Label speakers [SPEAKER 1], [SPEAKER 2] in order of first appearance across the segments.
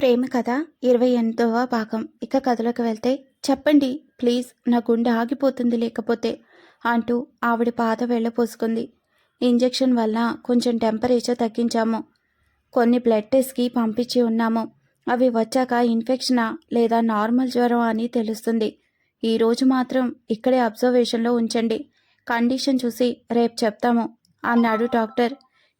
[SPEAKER 1] ప్రేమ కథ ఇరవై ఎనిమిదవ భాగం. ఇక కథలోకి వెళ్తే చెప్పండి ప్లీజ్ నా గుండె ఆగిపోతుంది లేకపోతే అంటూ ఆవిడ పాత వెళ్ళపోసుకుంది ఇంజెక్షన్ వల్ల కొంచెం టెంపరేచర్ తగ్గించాము. కొన్ని బ్లడ్ టెస్ట్కి పంపించి ఉన్నాము. అవి వచ్చాక ఇన్ఫెక్షనా లేదా నార్మల్ జ్వరం అని తెలుస్తుంది. ఈరోజు మాత్రం ఇక్కడే అబ్జర్వేషన్లో ఉంచండి. కండిషన్ చూసి రేపు చెప్తాము అన్నాడు డాక్టర్.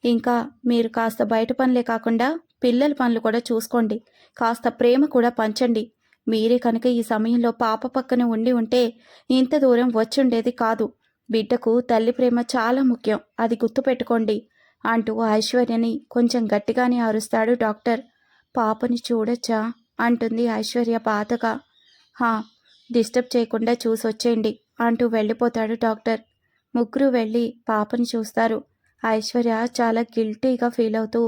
[SPEAKER 1] ఇంకా మీరు కాస్త బయట పనులే కాకుండా పిల్లల పనులు కూడా చూసుకోండి. కాస్త ప్రేమ కూడా పంచండి. మీరే కనుక ఈ సమయంలో పాప పక్కన ఉండి ఉంటే ఇంత దూరం వచ్చుండేది కాదు. బిడ్డకు తల్లి ప్రేమ చాలా ముఖ్యం. అది గుర్తుపెట్టుకోండి. అంటూ ఐశ్వర్యని కొంచెం గట్టిగానే అరుస్తాడు డాక్టర్. పాపని చూడొచ్చా? అంటుంది ఐశ్వర్య బాధగా. హా డిస్టర్బ్ చేయకుండా చూసొచ్చేయండి అంటూ వెళ్ళిపోతాడు డాక్టర్. ముగ్గురు వెళ్ళి పాపని చూస్తారు. ఐశ్వర్య చాలా గిల్టీగా ఫీల్ అవుతూ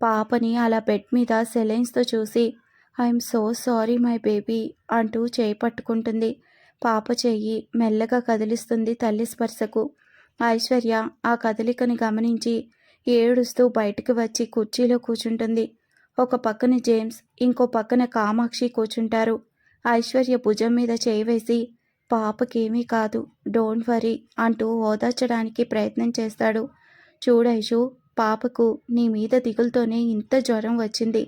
[SPEAKER 1] పాపని అలా బెడ్ మీద సెలైన్స్తో చూసి I'm so sorry my baby అంటూ చేయి పట్టుకుంటుంది. పాప చేయి మెల్లగా కదిలిస్తుంది తల్లి స్పర్శకు. ఐశ్వర్య ఆ కదలికని గమనించి ఏడుస్తూ బయటికి వచ్చి కుర్చీలో కూర్చుంటుంది ఒక పక్కన జేమ్స్ ఇంకో పక్కన కామాక్షి కూర్చుంటారు ఐశ్వర్య భుజం మీద చేయి వేసి పాపకేమీ కాదు డోంట్ వరీ అంటూ ఓదార్చడానికి ప్రయత్నం చేస్తాడు. చూడైషు పాపకు నీ మీద దిగులతోనే ఇంత జ్వరం వచ్చింది.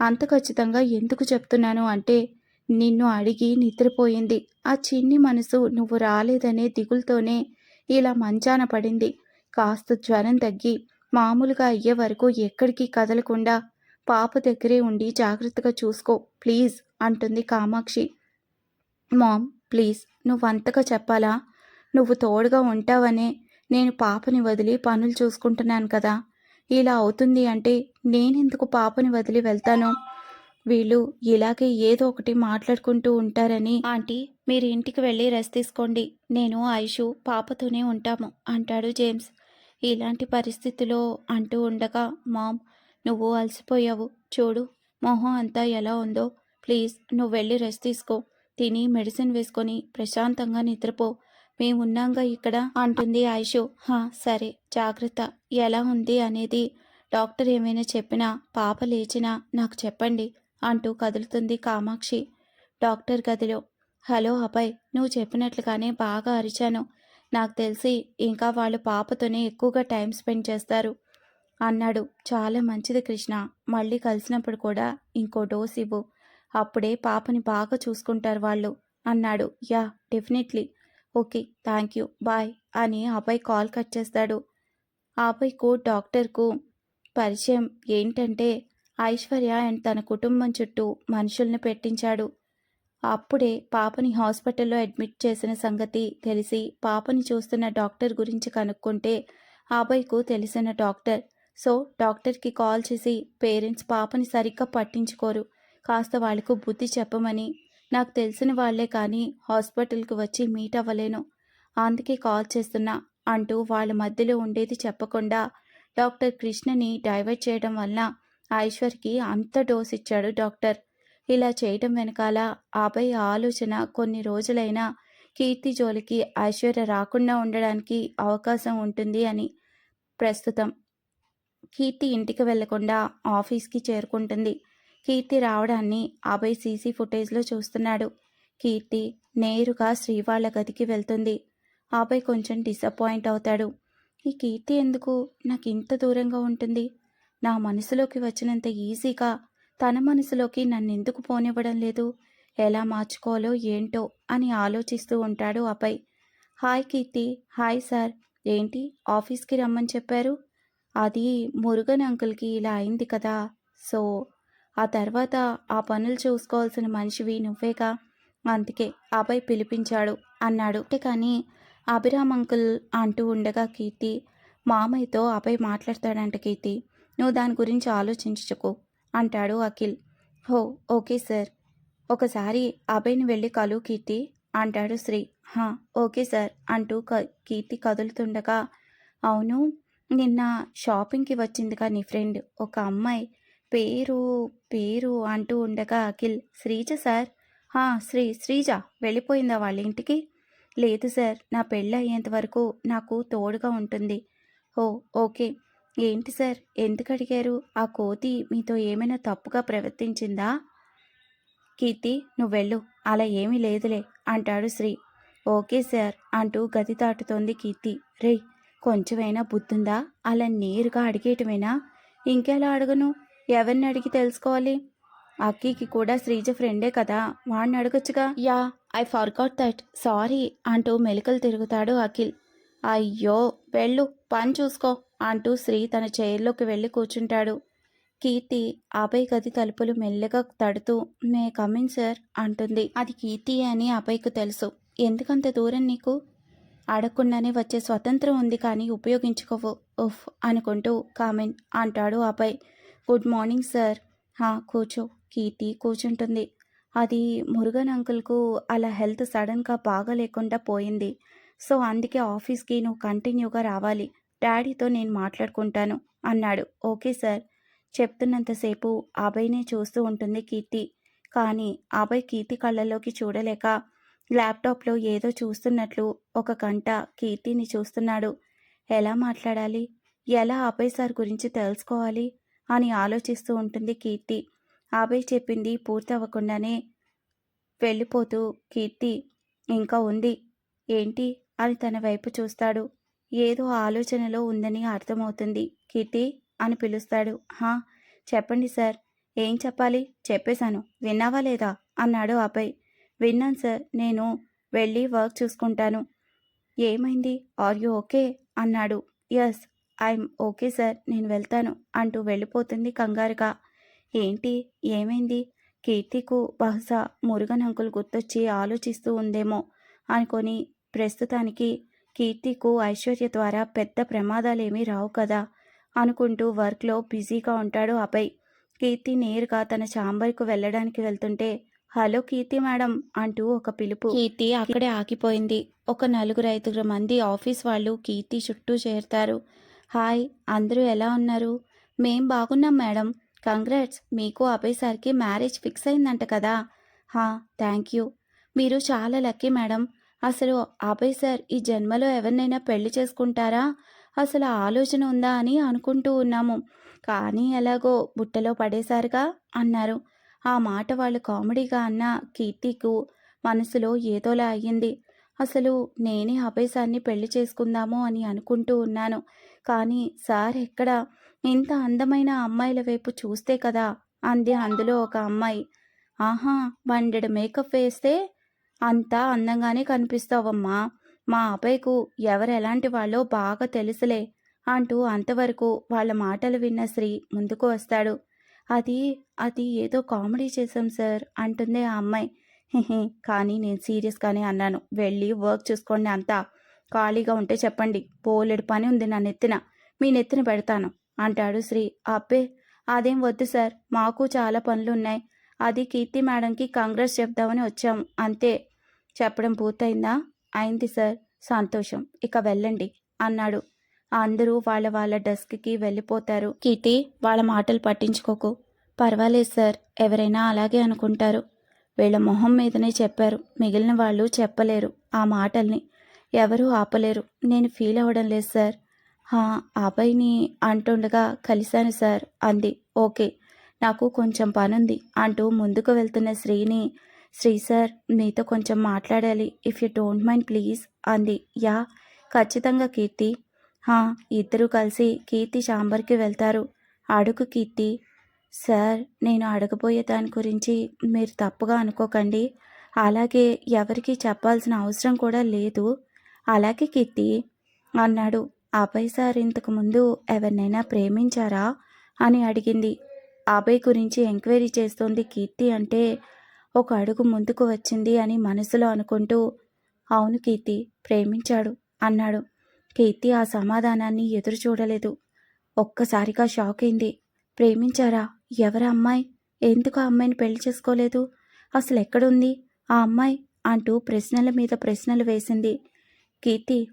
[SPEAKER 1] అంత ఖచ్చితంగా ఎందుకు చెప్తున్నాను అంటే నిన్ను అడిగి నిద్రపోయింది. ఆ చిన్ని మనసు నువ్వు రాలేదనే దిగులతోనే ఇలా మంచాన పడింది. కాస్త జ్వరం తగ్గి మామూలుగా అయ్యే వరకు ఎక్కడికి కదలకుండా పాప దగ్గరే ఉండి జాగ్రత్తగా చూసుకో ప్లీజ్ అంటుంది కామాక్షి. మామ్ ప్లీజ్ నువ్వు అంతగా చెప్పాలా? నువ్వు తోడుగా ఉంటావనే నేను పాపని వదిలి పనులు చూసుకుంటున్నాను కదా. ఇలా అవుతుంది అంటే నేనెందుకు పాపని వదిలి వెళ్తాను? వీళ్ళు ఇలాగే ఏదో ఒకటి మాట్లాడుకుంటూ ఉంటారని. ఆంటీ మీరు ఇంటికి వెళ్ళి రెస్ట్ తీసుకోండి. నేను ఐషు పాపతోనే ఉంటాము అంటాడు జేమ్స్. ఇలాంటి పరిస్థితిలో అంటూ ఉండగా మామ్ నువ్వు అలసిపోయావు. చూడు మొహం అంతా ఎలా ఉందో. ప్లీజ్ నువ్వు వెళ్ళి రెస్ట్ తీసుకో. తిని మెడిసిన్ వేసుకొని ప్రశాంతంగా నిద్రపో. మేమున్నాంగా ఇక్కడ? అంటుంది ఆయుషు. హా సరే జాగ్రత్త. ఎలా ఉంది అనేది డాక్టర్ ఏమైనా చెప్పినా పాప లేచినా నాకు చెప్పండి అంటూ కదులుతుంది కామాక్షి. డాక్టర్ గదిలో. హలో అబ్బాయ్ నువ్వు చెప్పినట్లుగానే బాగా అరిచాను. నాకు తెలిసి ఇంకా వాళ్ళు పాపతోనే ఎక్కువగా టైం స్పెండ్ చేస్తారు అన్నాడు. చాలా మంచిది కృష్ణ. మళ్ళీ కలిసినప్పుడు కూడా ఇంకో డోస్ ఇవ్వు. అప్పుడే పాపని బాగా చూసుకుంటారు వాళ్ళు అన్నాడు. Yeah definitely. Okay thank you bye అని అబ్బాయి కాల్ కట్ చేస్తాడు. ఆ అబ్బాయికు డాక్టర్కు పరిచయం ఏంటంటే ఐశ్వర్య అండ్ తన కుటుంబం చుట్టూ మనుషుల్ని పెట్టించాడు. అప్పుడే పాపని హాస్పిటల్లో అడ్మిట్ చేసిన సంగతి తెలిసి పాపని చూస్తున్న డాక్టర్ గురించి కనుక్కుంటే అబ్బాయికు తెలిసిన డాక్టర్ సో డాక్టర్కి కాల్ చేసి పేరెంట్స్ పాపని సరిగ్గా పట్టించుకోరు కాస్త వాళ్ళకు బుద్ధి చెప్పమని నాకు తెలిసిన వాళ్ళే కానీ హాస్పిటల్కి వచ్చి మీట్ అవ్వలేను. అందుకే కాల్ చేస్తున్నా అంటూ వాళ్ళ మధ్యలో ఉండేది చెప్పకుండా డాక్టర్ కృష్ణని డైవర్ట్ చేయడం వల్ల ఐశ్వర్కి అంత డోస్ ఇచ్చాడు డాక్టర్. ఇలా చేయడం వెనకాల అభయ్ ఆలోచన కొన్ని రోజులైనా కీర్తి జోలికి ఐశ్వర్య రాకుండా ఉండడానికి అవకాశం ఉంటుంది అని ప్రస్తుతం. కీర్తి ఇంటికి వెళ్ళకుండా ఆఫీస్కి చేరుకుంటుంది. కీర్తి రావడాన్ని అభయ్ సీసీ ఫుటేజ్లో చూస్తున్నాడు. కీర్తి నేరుగా శ్రీవాళ్ళ గదికి వెళ్తుంది. అభయ్ కొంచెం డిసప్పాయింట్ అవుతాడు. ఈ కీర్తి ఎందుకు? నాకు ఇంత దూరంగా ఉంటుంది. నా మనసులోకి వచ్చినంత ఈజీగా తన మనసులోకి నన్ను ఎందుకు పోనివ్వడం లేదు? ఎలా మార్చుకోవాలో ఏంటో అని ఆలోచిస్తూ ఉంటాడు Abhay. Hi Keerthi. Hi sir. ఏంటి? ఆఫీస్కి రమ్మని చెప్పారు? అది మురుగన్ అంకుల్కి ఇలా అయింది కదా. సో ఆ తర్వాత ఆ పనులు చూసుకోవాల్సిన మనిషివి నువ్వేగా? అందుకే అభయ్ పిలిపించాడు అన్నాడు. కానీ అభిరామ్ అంకుల్ అంటూ ఉండగా కీర్తి మామయ్యతో అభయ్ మాట్లాడతాడంట కీర్తి. నువ్వు దాని గురించి ఆలోచించుకో అంటాడు అఖిల్. హో ఓకే సార్. ఒకసారి అభయ్ని వెళ్ళి కలు కీర్తి అంటాడు శ్రీ. హా ఓకే సార్ అంటూ క కీర్తి కదులుతుండగా అవును నిన్న షాపింగ్కి వచ్చిందిగా నీ ఫ్రెండ్. ఒక అమ్మాయి పేరు పేరు అంటూ ఉండగా అఖిల్ శ్రీజ సార్. హా శ్రీ శ్రీజ వెళ్ళిపోయిందా వాళ్ళ ఇంటికి? లేదు సార్ నా పెళ్ళి అయ్యేంత వరకు నాకు తోడుగా ఉంటుంది. ఓ ఓకే. ఏంటి సార్ ఎందుకు అడిగారు? ఆ కోతి మీతో ఏమైనా తప్పుగా ప్రవర్తించిందా? కీర్తి నువ్వు వెళ్ళు. అలా ఏమీ లేదులే అంటాడు శ్రీ. ఓకే సార్ అంటూ గది దాటుతోంది కీర్తి. రే కొంచెమైనా బుద్ధుందా? అలా నేరుగా అడిగేయటమేనా? ఇంకెలా అడగను? ఎవరిని అడిగి తెలుసుకోవాలి? అక్కీకి కూడా శ్రీజ ఫ్రెండే కదా వాడిని అడగొచ్చుగా? Yeah I forgot that. Sorry అంటూ మెలికలు తిరుగుతాడు అఖిల్. అయ్యో వెళ్ళు పని చూసుకో అంటూ శ్రీ తన చైర్లోకి వెళ్ళి కూర్చుంటాడు. కీర్తి అభయ్ గది తలుపులు మెల్లగా తడుతూ మే కమిన్ సార్ అంటుంది. అది కీర్తి అని అభయ్కు తెలుసు. ఎందుకంత దూరం నీకు? అడగకుండానే వచ్చే స్వతంత్రం ఉంది కానీ ఉపయోగించుకోవు. ఉఫ్ అనుకుంటూ కామెన్ అంటాడు అభయ్. Good morning sir. హా కూర్చో. కీర్తి కూర్చుంటుంది. అది మురుగన్ అంకుల్కు అలా హెల్త్ సడన్గా బాగాలేకుండా పోయింది. సో అందుకే ఆఫీస్కి నువ్వు కంటిన్యూగా రావాలి. డాడీతో నేను మాట్లాడుకుంటాను అన్నాడు. Okay sir. చెప్తున్నంతసేపు అభయ్నే చూస్తూ ఉంటుంది కీర్తి. కానీ అభయ్ కీర్తి కళ్ళలోకి చూడలేక ల్యాప్టాప్లో ఏదో చూస్తున్నట్లు ఒక గంట కీర్తిని చూస్తున్నాడు. ఎలా మాట్లాడాలి? ఎలా అభయ్ సార్ గురించి తెలుసుకోవాలి? అని ఆలోచిస్తూ ఉంటుంది కీర్తి. అభయ్ చెప్పింది పూర్తి అవ్వకుండానే వెళ్ళిపోతూ కీర్తి ఇంకా ఉంది. ఏంటి? అని తన వైపు చూస్తాడు. ఏదో ఆలోచనలో ఉందని అర్థమవుతుంది. కీర్తి అని పిలుస్తాడు. హా చెప్పండి సార్. ఏం చెప్పాలి? చెప్పేశాను. విన్నావా లేదా? అన్నాడు అభయ్ విన్నాను సార్. నేను వెళ్ళి వర్క్ చూసుకుంటాను. ఏమైంది? Are you okay? అన్నాడు. ఎస్ ఐఎమ్ ఓకే సార్ నేను వెళ్తాను అంటూ వెళ్ళిపోతుంది కంగారుగా. ఏంటి? ఏమైంది? కీర్తికు బహుశా మురుగన్ అంకుల్ గుర్తొచ్చి ఆలోచిస్తూ ఉందేమో అనుకొని ప్రస్తుతానికి కీర్తికు ఐశ్వర్య ద్వారా పెద్ద ప్రమాదాలేమీ రావు కదా అనుకుంటూ వర్క్లో బిజీగా ఉంటాడు అభయ్. కీర్తి నేరుగా తన ఛాంబర్కు వెళ్ళడానికి వెళ్తుంటే హలో కీర్తి మేడం అంటూ ఒక పిలుపు. కీర్తి అక్కడే ఆగిపోయింది. ఒక నలుగురు ఐదుగురు మంది ఆఫీస్ వాళ్ళు కీర్తి చుట్టూ చేరుతారు. హాయ్ అందరూ ఎలా ఉన్నారు? మేం బాగున్నాం మేడం. కంగ్రాట్స్ మీకు అభయ్సార్కి మ్యారేజ్ ఫిక్స్ అయిందంట కదా? హా థ్యాంక్ యూ. మీరు చాలా లక్కీ మేడం. అసలు అభయ్ సార్ ఈ జన్మలో ఎవరినైనా పెళ్ళి చేసుకుంటారా? అసలు ఆలోచన ఉందా అని అనుకుంటూ ఉన్నాము. కానీ ఎలాగో బుట్టలో పడేశారుగా అన్నారు. ఆ మాట వాళ్ళు కామెడీగా అన్న కీర్తికు మనసులో ఏదోలా అయ్యింది. అసలు నేనే అభయ్ సార్ని పెళ్ళి చేసుకుందాము అని అనుకుంటూ ఉన్నాను. కానీ సార్ ఎక్కడ? ఇంత అందమైన అమ్మాయిల వైపు చూస్తే కదా? అంది అందులో ఒక అమ్మాయి. ఆహా వండెడు మేకప్ వేస్తే అంతా అందంగానే కనిపిస్తావమ్మా. మా అబ్బాయికు ఎవరు ఎలాంటి వాళ్ళో బాగా తెలుసులే అంటూ అంతవరకు వాళ్ళ మాటలు విన్న శ్రీ ముందుకు వస్తాడు. అది అది ఏదో కామెడీ చేశాం సార్ అంటుంది ఆ అమ్మాయి. కానీ నేను సీరియస్గానే అన్నాను. వెళ్ళి వర్క్ చూసుకోండి అంతా. ఖాళీగా ఉంటే చెప్పండి. పోలేడు పని ఉంది నా నెత్తిన. మీ నెత్తిన పెడతాను అంటాడు శ్రీ. అబ్బే అదేం వద్దు సార్. మాకు చాలా పనులున్నాయి. అది కీర్తి మేడంకి కాంగ్రెస్ చెప్దామని వచ్చాం అంతే. చెప్పడం పూర్తయిందా? అయింది సార్. సంతోషం. ఇక వెళ్ళండి అన్నాడు. అందరూ వాళ్ళ వాళ్ళ డెస్క్కి వెళ్ళిపోతారు. కీర్తి వాళ్ళ మాటలు పట్టించుకోకు. పర్వాలేదు సార్. ఎవరైనా అలాగే అనుకుంటారు. వీళ్ళ మొహం మీదనే చెప్పారు. మిగిలిన వాళ్ళు చెప్పలేరు ఆ మాటల్ని. ఎవరూ ఆపలేరు. నేను ఫీల్ అవ్వడం లేదు సార్. అబ్బాయిని అంటుండగా కలిశాను సార్ అంది. ఓకే నాకు కొంచెం పనుంది అంటూ ముందుకు వెళ్తున్న శ్రీని శ్రీ సార్ మీతో కొంచెం మాట్లాడాలి if you don't mind please అంది. యా ఖచ్చితంగా కీర్తి. హా ఇద్దరూ కలిసి కీర్తి చాంబర్కి వెళ్తారు. అడుగు కీర్తి. సార్ నేను అడగబోయే దాని గురించి మీరు తప్పుగా అనుకోకండి. అలాగే ఎవరికి చెప్పాల్సిన అవసరం కూడా లేదు. అలాగే కీర్తి అన్నాడు. అభయ్ సార్ ఇంతకు ముందు ఎవరినైనా ప్రేమించారా? అని అడిగింది. అభయ్ గురించి ఎంక్వైరీ చేస్తోంది కీర్తి అంటే ఒక అడుగు ముందుకు వచ్చింది అని మనసులో అనుకుంటూ అవును కీర్తి ప్రేమించాడు అన్నాడు. కీర్తి ఆ సమాధానాన్ని ఎదురు చూడలేదు. ఒక్కసారిగా షాక్ అయింది. ప్రేమించారా? ఎవరు అమ్మాయి? ఎందుకు ఆ అమ్మాయిని పెళ్ళి చేసుకోలేదు? అసలు ఎక్కడుంది? ఆ అమ్మాయి? అంటూ ప్రశ్నల మీద ప్రశ్నలు వేసింది. కీర్తి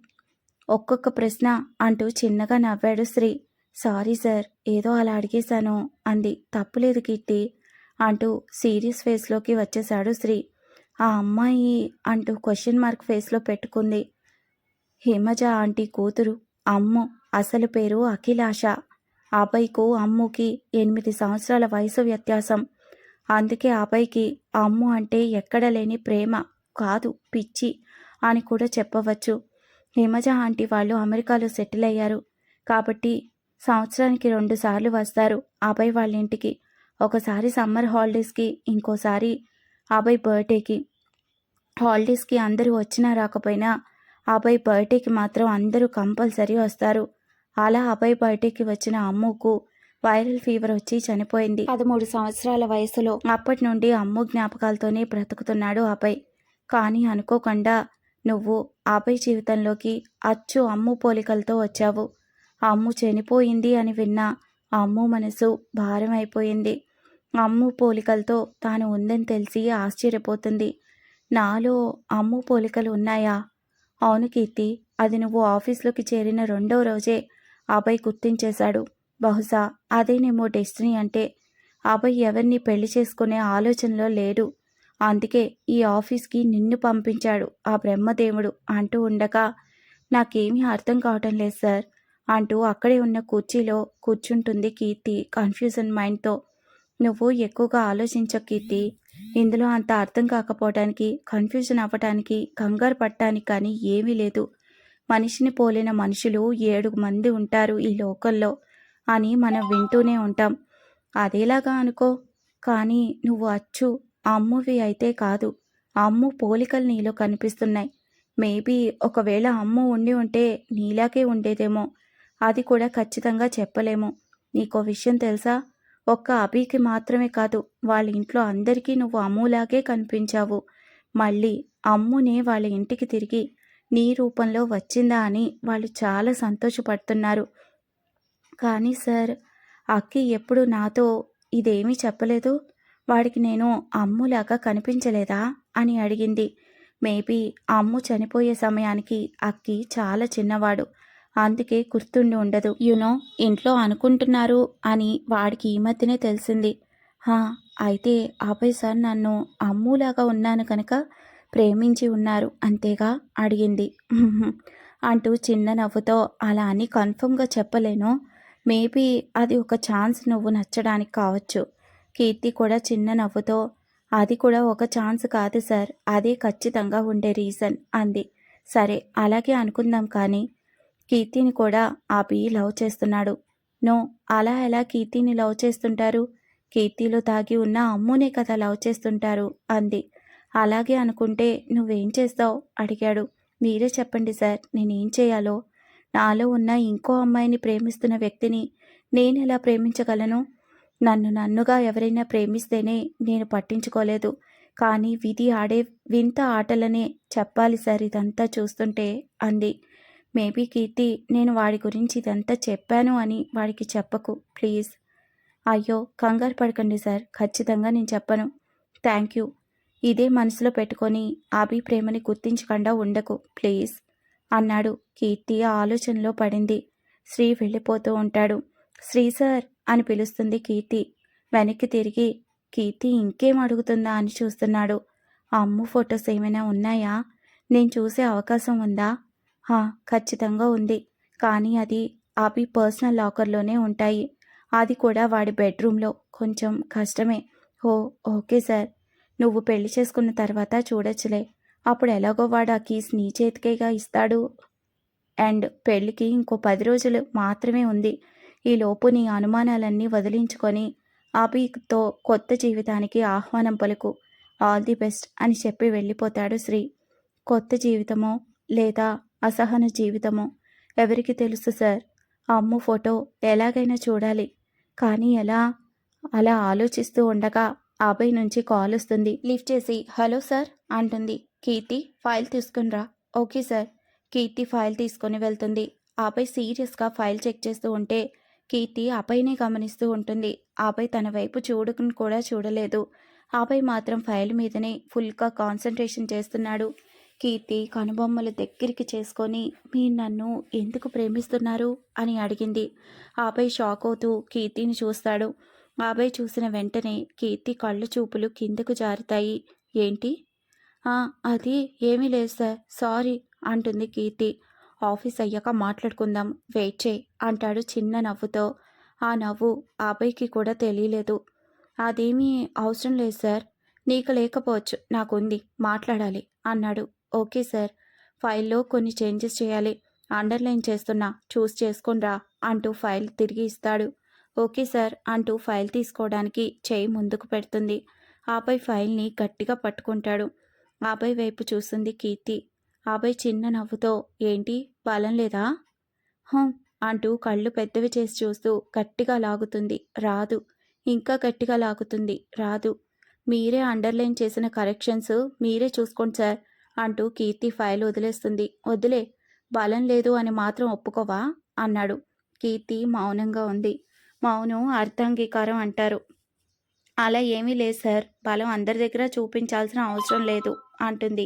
[SPEAKER 1] ఒక్కొక్క ప్రశ్న అంటూ చిన్నగా నవ్వాడు శ్రీ సారీ సార్ ఏదో అలా అడిగేశాను అంది. తప్పులేదు కీర్తి అంటూ సీరియస్ ఫేస్లోకి వచ్చేశాడు శ్రీ ఆ అమ్మాయి అంటూ క్వశ్చన్ మార్క్ ఫేస్లో పెట్టుకుంది. హిమజ ఆంటీ కూతురు అమ్ము అసలు పేరు అఖిలాష. అబ్బాయికు అమ్ముకి ఎనిమిది సంవత్సరాల వయసు వ్యత్యాసం. అందుకే అబ్బాయికి అమ్ము అంటే ఎక్కడ లేని ప్రేమ. కాదు పిచ్చి. అని కూడా చెప్పవచ్చు. హిమజ ఆంటీ వాళ్ళు అమెరికాలో సెటిల్ అయ్యారు. కాబట్టి సంవత్సరానికి రెండు సార్లు వస్తారు అబ్బాయి వాళ్ళ ఇంటికి. ఒకసారి సమ్మర్ హాలిడేస్కి ఇంకోసారి అబ్బాయి బర్త్డేకి. హాలిడేస్కి అందరూ వచ్చినా రాకపోయినా అబ్బాయి బర్త్డేకి మాత్రం అందరూ కంపల్సరీ వస్తారు. అలా అబ్బాయి బర్త్డేకి వచ్చిన అమ్ముకు వైరల్ ఫీవర్ వచ్చి చనిపోయింది. పదమూడు సంవత్సరాల వయసులో అప్పటి నుండి అమ్ము జ్ఞాపకాలతోనే బ్రతుకుతున్నాడు అబ్బాయి కానీ అనుకోకుండా నువ్వు ఆపై జీవితంలోకి అచ్చు అమ్ము పోలికలతో వచ్చావు. అమ్ము చనిపోయింది అని విన్నా అమ్ము మనసు భారం అయిపోయింది అమ్ము పోలికలతో తాను ఉందని తెలిసి ఆశ్చర్యపోతుంది. నాలో అమ్ము పోలికలు ఉన్నాయా? అవును కీర్తి అది నువ్వు ఆఫీస్లోకి చేరిన రెండో రోజే అభయ్ గుర్తించేశాడు. బహుశా అదేనేమో డెస్టినీ అంటే. అభయ్ ఎవరిని పెళ్ళి చేసుకునే ఆలోచనలో లేడు. అందుకే ఈ ఆఫీస్కి నిన్ను పంపించాడు ఆ బ్రహ్మదేవుడు అంటూ ఉండగా నాకేమీ అర్థం కావటం లేదు సార్ అంటూ అక్కడే ఉన్న కుర్చీలో కూర్చుంటుంది కీర్తి కన్ఫ్యూజన్ మైండ్తో. నువ్వు ఎక్కువగా ఆలోచించ కీర్తి. ఇందులో అంత అర్థం కాకపోవటానికి కన్ఫ్యూజన్ అవ్వటానికి కంగారు పట్టడానికి కానీ ఏమీ లేదు. మనిషిని పోలిన మనుషులు ఏడు మంది ఉంటారు ఈ లోకల్లో అని మనం వింటూనే ఉంటాం. అదేలాగా అనుకో. కానీ నువ్వు అచ్చు. అమ్మువి అయితే కాదు. అమ్ము పోలికలు నీలో కనిపిస్తున్నాయి. మేబీ ఒకవేళ అమ్ము ఉండి ఉంటే నీలాగే ఉండేదేమో. అది కూడా ఖచ్చితంగా చెప్పలేము. నీకో విషయం తెలుసా? ఒక్క అభికి మాత్రమే కాదు వాళ్ళ ఇంట్లో అందరికీ నువ్వు అమ్ములాగే కనిపించావు. మళ్ళీ అమ్మునే వాళ్ళ ఇంటికి తిరిగి నీ రూపంలో వచ్చిందా అని వాళ్ళు చాలా సంతోషపడుతున్నారు. కానీ సార్ అక్కి ఎప్పుడు నాతో ఇదేమీ చెప్పలేదు? వాడికి నేను అమ్ములాగా కనిపించలేదా? అని అడిగింది. మేబీ అమ్ము చనిపోయే సమయానికి అక్కి చాలా చిన్నవాడు. అందుకే గుర్తుండి ఉండదు. యునో ఇంట్లో అనుకుంటున్నారు అని వాడికి ఈ మధ్యనే తెలిసింది. హా అయితే ఆపై సార్ నన్ను అమ్ములాగా ఉన్నాను కనుక ప్రేమించి ఉన్నారు అంతేగా? అడిగింది. అంటూ చిన్న నవ్వుతో అలా అని కన్ఫర్మ్గా చెప్పలేను. మేబీ అది ఒక ఛాన్స్ నువ్వు నచ్చడానికి కావచ్చు. కీర్తి కూడా చిన్న నవ్వుతో అది కూడా ఒక ఛాన్స్ కాదు సార్ అదే ఖచ్చితంగా ఉండే రీజన్ అంది. సరే అలాగే అనుకుందాం కానీ కీర్తిని కూడా ఆ ఆపి లవ్ చేస్తున్నాడు. నో అలా ఎలా కీర్తిని లవ్ చేస్తుంటారు? కీర్తిలో తాగి ఉన్న అమ్మునే కదా లవ్ చేస్తుంటారు అంది. అలాగే అనుకుంటే నువ్వేం చేస్తావు? అడిగాడు. మీరే చెప్పండి సార్ నేనేం చేయాలో? నాలో ఉన్న ఇంకో అమ్మాయిని ప్రేమిస్తున్న వ్యక్తిని నేను ఎలా ప్రేమించగలను? నన్ను నన్నుగా ఎవరైనా ప్రేమిస్తేనే నేను పట్టించుకోలేదు. కానీ విధి ఆడే వింత ఆటలనే చెప్పాలి సార్ ఇదంతా చూస్తుంటే అంది. మేబీ కీర్తి నేను వాడి గురించి ఇదంతా చెప్పాను అని వాడికి చెప్పకు ప్లీజ్. అయ్యో కంగారు పడకండి సార్ ఖచ్చితంగా నేను చెప్పను. Thank you. ఇదే మనసులో పెట్టుకొని అభి ప్రేమని గుర్తించకుండా ఉండకు ప్లీజ్ అన్నాడు. కీర్తి ఆలోచనలో పడింది. శ్రీ వెళ్ళిపోతూ ఉంటాడు. శ్రీ సార్ అని పిలుస్తుంది కీర్తి. వెనక్కి తిరిగి కీర్తి ఇంకేం అడుగుతుందా? అని చూస్తున్నాడు. అమ్ము ఫొటోస్ ఏమైనా ఉన్నాయా? నేను చూసే అవకాశం ఉందా? హా ఖచ్చితంగా ఉంది. కానీ అది అవి పర్సనల్ లాకర్లోనే ఉంటాయి. అది కూడా వాడి బెడ్రూమ్లో. కొంచెం కష్టమే. Oh okay sir. నువ్వు పెళ్ళి చేసుకున్న తర్వాత చూడొచ్చులే. అప్పుడు ఎలాగో వాడు ఆ కీస్ నీ చేతికేగా ఇస్తాడు. అండ్ పెళ్ళికి ఇంకో పది రోజులు మాత్రమే ఉంది. ఈలోపు నీ అనుమానాలన్నీ వదిలించుకొని ఆపితో కొత్త జీవితానికి ఆహ్వానం పలుకు. ఆల్ ది బెస్ట్ అని చెప్పి వెళ్ళిపోతాడు శ్రీ. కొత్త జీవితమో లేదా అసహన జీవితమో ఎవరికి తెలుసు సార్? అమ్ము ఫోటో ఎలాగైనా చూడాలి. కానీ ఎలా? అలా ఆలోచిస్తూ ఉండగా అభయ్ నుంచి కాల్ వస్తుంది. లిఫ్ట్ చేసి హలో సార్ అంటుంది. కీర్తి ఫైల్ తీసుకునిరా ఓకే సార్. కీర్తి ఫైల్ తీసుకొని వెళ్తుంది. అభయ్ సీరియస్గా ఫైల్ చెక్ చేస్తూ ఉంటే కీర్తి అభయ్ని గమనిస్తూ ఉంటుంది. ఆపై తన వైపు చూడుకుని కూడా చూడలేదు. ఆపై మాత్రం ఫైల్ మీదనే ఫుల్గా కాన్సన్ట్రేషన్ చేస్తున్నాడు. కీర్తి కనుబొమ్మలు దగ్గరికి చేసుకొని మీరు నన్ను ఎందుకు ప్రేమిస్తున్నారు? అని అడిగింది. ఆపై షాక్ అవుతూ కీర్తిని చూస్తాడు. ఆపై చూసిన వెంటనే కీర్తి కళ్ళు చూపులు కిందకు జారుతాయి. ఏంటి? అది ఏమీ లేదు సార్. సారీ అంటుంది కీర్తి. ఆఫీస్ అయ్యాక మాట్లాడుకుందాం వెయిట్ చేయి అంటాడు చిన్న నవ్వుతో. ఆ నవ్వు అబ్బాయికి కూడా తెలియలేదు. అదేమీ అవసరం లేదు సార్. నీకు లేకపోవచ్చు నాకుంది. మాట్లాడాలి అన్నాడు. Okay sir. ఫైల్లో కొన్ని చేంజెస్ చేయాలి. అండర్లైన్ చేస్తున్నా. చూస్ చేసుకునిరా అంటూ ఫైల్ తిరిగి ఇస్తాడు. ఓకే సార్ అంటూ ఫైల్ తీసుకోవడానికి చేయి ముందుకు పెడుతుంది. ఆపై ఫైల్ని గట్టిగా పట్టుకుంటాడు. ఆపై వైపు చూస్తుంది కీర్తి. ఆపై చిన్న నవ్వుతో ఏంటి? బలం లేదా? హం అంటూ కళ్ళు పెద్దవి చేసి చూస్తూ గట్టిగా లాగుతుంది. రాదు. ఇంకా గట్టిగా లాగుతుంది. రాదు. మీరే అండర్లైన్ చేసిన కరెక్షన్స్ మీరే చూసుకోండి సార్ అంటూ కీర్తి ఫైల్ వదిలేస్తుంది. వదిలే బలం లేదు అని మాత్రం ఒప్పుకోవా? అన్నాడు. కీర్తి మౌనంగా ఉంది. మౌనం అర్థాంగీకారం అంటారు. అలా ఏమీ లేదు సార్. బలం అందరి దగ్గర చూపించాల్సిన అవసరం లేదు అంటుంది.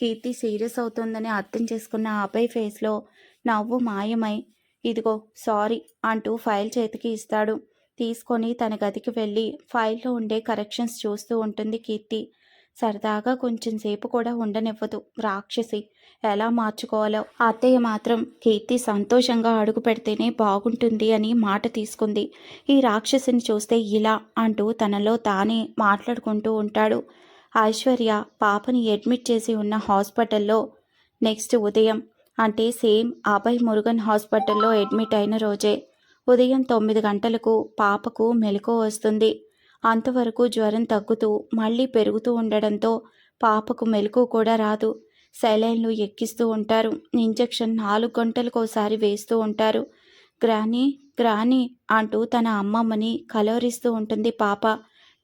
[SPEAKER 1] కీర్తి సీరియస్ అవుతుందని అర్థం చేసుకున్న అబ్బాయి ఫేస్లో నవ్వు మాయమై ఇదిగో సారీ అంటూ ఫైల్ చేతికి ఇస్తాడు. తీసుకొని తన గదికి వెళ్ళి ఫైల్లో ఉండే కరెక్షన్స్ చూస్తూ ఉంటుంది కీర్తి. సరదాగా కొంచెం సేపు కూడా ఉండనివ్వదు. రాక్షసి ఎలా మార్చుకోవాలో? అత్తయ్య మాత్రం కీర్తి సంతోషంగా అడుగు పెడితేనే బాగుంటుంది అని మాట తీసుకుంది. ఈ రాక్షసిని చూస్తే ఇలా అంటూ తనలో తానే మాట్లాడుకుంటూ ఉంటాడు. ఐశ్వర్య పాపని అడ్మిట్ చేసి ఉన్న హాస్పిటల్లో నెక్స్ట్ ఉదయం అంటే సేమ్ అభయ్ మురుగన్ హాస్పిటల్లో అడ్మిట్ అయిన రోజే. ఉదయం తొమ్మిది గంటలకు పాపకు మెలకు వస్తుంది. అంతవరకు జ్వరం తగ్గుతూ మళ్ళీ పెరుగుతూ ఉండడంతో పాపకు మెలకు కూడా రాదు. సెలైన్లు ఎక్కిస్తూ ఉంటారు. ఇంజెక్షన్ నాలుగు గంటలకోసారి వేస్తూ ఉంటారు. గ్రానీ గ్రానీ అంటూ తన అమ్మమ్మని కలవరిస్తూ ఉంటుంది పాప.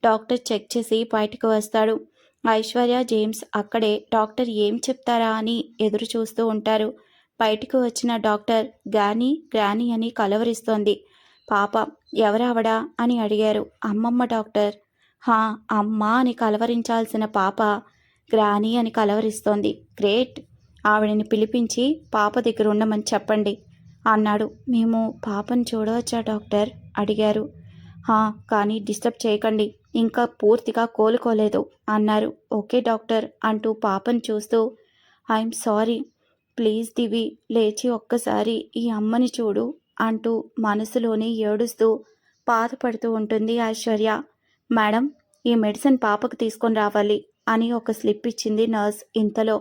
[SPEAKER 1] డాక్టర్ చెక్ చేసి బయటకు వస్తాడు. ఐశ్వర్య జేమ్స్ అక్కడే డాక్టర్ ఏం చెప్తారా అని ఎదురు చూస్తూ ఉంటారు. బయటకు వచ్చిన డాక్టర్ గాని గ్రాని అని కలవరిస్తోంది. పాప ఎవరావడా? అని అడిగారు. అమ్మమ్మ డాక్టర్. హా అమ్మ అని కలవరించాల్సిన పాప గ్రాని అని కలవరిస్తోంది. గ్రేట్ ఆవిడని పిలిపించి పాప దగ్గర ఉండమని చెప్పండి అన్నాడు. మేము పాపను చూడవచ్చా డాక్టర్? అడిగారు. హా కానీ డిస్టర్బ్ చేయకండి. ఇంకా పూర్తిగా కోలుకోలేదు అన్నారు. ఓకే డాక్టర్ అంటూ పాపను చూస్తూ. I'm sorry. ప్లీజ్ దివి లేచి ఒక్కసారి ఈ అమ్మని చూడు అంటూ మనసులోనే ఏడుస్తూ బాధపడుతూ ఉంటుంది ఐశ్వర్య. మేడం ఈ మెడిసిన్ పాపకు తీసుకొని రావాలి అని ఒక స్లిప్ ఇచ్చింది నర్స్ ఇంతలో.